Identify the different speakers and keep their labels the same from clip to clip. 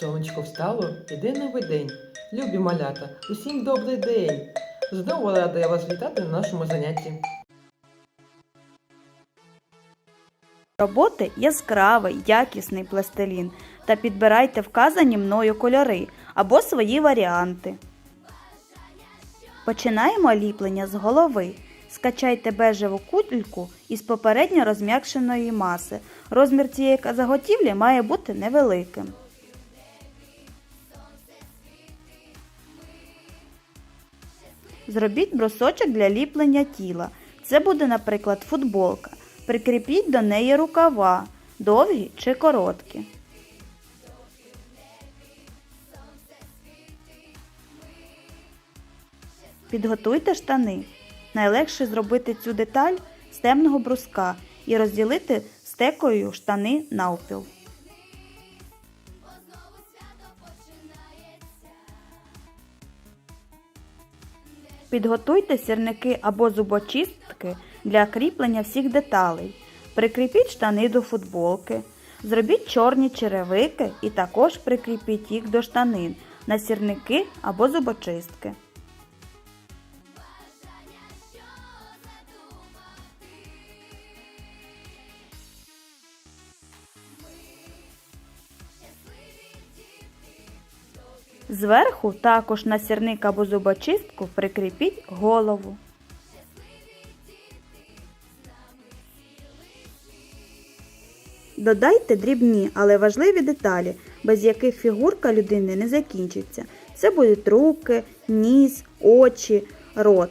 Speaker 1: Сонечко встало, іде новий день. Любі малята, усім добрий день. Знову рада я вас вітати на нашому занятті.
Speaker 2: Роботи яскравий, якісний пластилін та підбирайте вказані мною кольори або свої варіанти. Починаємо ліплення з голови. Скачайте бежеву кульку із попередньо розм'якшеної маси. Розмір цієї заготівлі має бути невеликим. Зробіть брусочок для ліплення тіла. Це буде, наприклад, футболка. Прикріпіть до неї рукава, довгі чи короткі. Підготуйте штани. Найлегше зробити цю деталь з темного бруска і розділити стекою штани навпіл. Підготуйте сірники або зубочистки для кріплення всіх деталей. Прикріпіть штани до футболки. Зробіть чорні черевики і також прикріпіть їх до штанин на сірники або зубочистки. Зверху також на сірник або зубочистку прикріпіть голову. Додайте дрібні, але важливі деталі, без яких фігурка людини не закінчиться. Це будуть руки, ніс, очі, рот.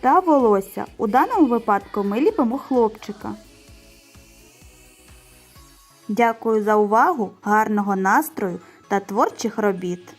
Speaker 2: Та волосся. У даному випадку ми ліпимо хлопчика. Дякую за увагу, гарного настрою та творчих робіт!